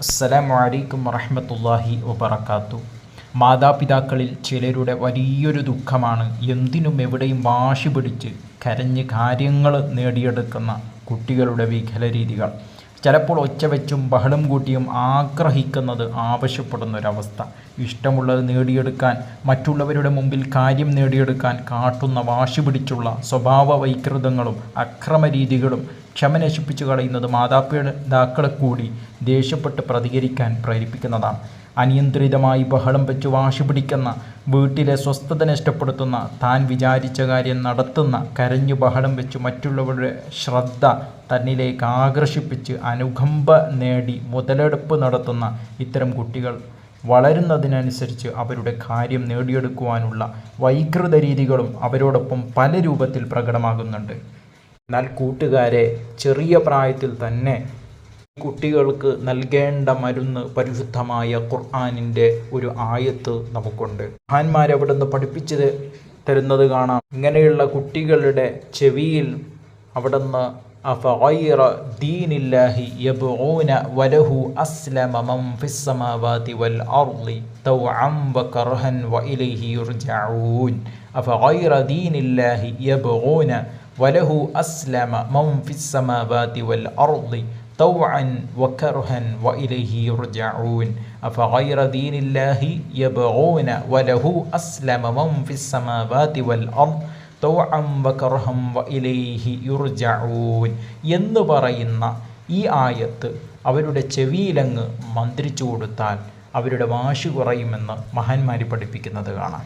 അസ്സലാമു അലൈക്കും വറഹ്മത്തുള്ളാഹി വബറകാത്തു. മാതാപിതാക്കളിൽ ചിലരുടെ വലിയൊരു ദുഃഖമാണ് എന്തിനും എവിടെയും വാശി പിടിച്ച് കരഞ്ഞ് കാര്യങ്ങൾ നേടിയെടുക്കുന്ന കുട്ടികളുടെ വികല രീതികൾ ചിലപ്പോൾ ഒച്ച വെച്ചും ബഹളം കൂട്ടിയും ആഗ്രഹിക്കുന്നത് ആവശ്യപ്പെടുന്ന ഒരവസ്ഥ ഇഷ്ടമുള്ളത് നേടിയെടുക്കാൻ മറ്റുള്ളവരുടെ മുമ്പിൽ കാര്യം നേടിയെടുക്കാൻ കാട്ടുന്ന വാശി പിടിച്ചുള്ള സ്വഭാവ വൈകൃതങ്ങളും അക്രമരീതികളും ക്ഷമ നശിപ്പിച്ചു കളയുന്നത് മാതാപിതാക്കളെ കൂടി ദേഷ്യപ്പെട്ട് പ്രതികരിക്കാൻ പ്രേരിപ്പിക്കുന്നതാണ്. അനിയന്ത്രിതമായി ബഹളം വെച്ച് വാശി പിടിക്കുന്ന വീട്ടിലെ സ്വസ്ഥത നഷ്ടപ്പെടുത്തുന്ന താൻ വിചാരിച്ച കാര്യം നടത്തുന്ന കരഞ്ഞു ബഹളം വെച്ച് മറ്റുള്ളവരുടെ ശ്രദ്ധ തന്നിലേക്ക് ആകർഷിപ്പിച്ച് അനുകമ്പ നേടി മുതലെടുപ്പ് നടത്തുന്ന ഇത്തരം കുട്ടികൾ വളരുന്നതിനനുസരിച്ച് അവരുടെ കാര്യം നേടിയെടുക്കുവാനുള്ള വൈകൃത രീതികളും അവരോടൊപ്പം പല രൂപത്തിൽ പ്രകടമാകുന്നുണ്ട്. എന്നാൽ കൂട്ടുകാരെ ചെറിയ പ്രായത്തിൽ തന്നെ കുട്ടികൾക്ക് നൽകേണ്ട മരുന്ന് പരിശുദ്ധമായ ഖുർആാനിൻ്റെ ഒരു ആയത്ത് നമുക്കുണ്ട് മഹാന്മാർ അവിടെ നിന്ന് പഠിപ്പിച്ച് തരുന്നത് കാണാം ഇങ്ങനെയുള്ള കുട്ടികളുടെ ചെവിയിൽ അവിടെ നിന്ന് أفغير دين الله يبغون وله أسلم من في السماوات والأرض طوعا وكرها وإليه يرجعون أفغير دين الله يبغون وله أسلم من في السماوات والأرض طوعا وكرها وإليه يرجعون أفغير دين الله يبغون وله أسلم من في السماوات والأرض طوعا وكرها وإليه يرجعون എന്ന് പറയുന്ന ഈ ആയത്ത് അവരുടെ ചെവിയിലങ്ങ് മന്ത്രിച്ചു കൊടുത്താൽ അവരുടെ വാശി കുറയുമെന്ന് മഹാന്മാർ പഠിപ്പിക്കുന്നത് കാണാം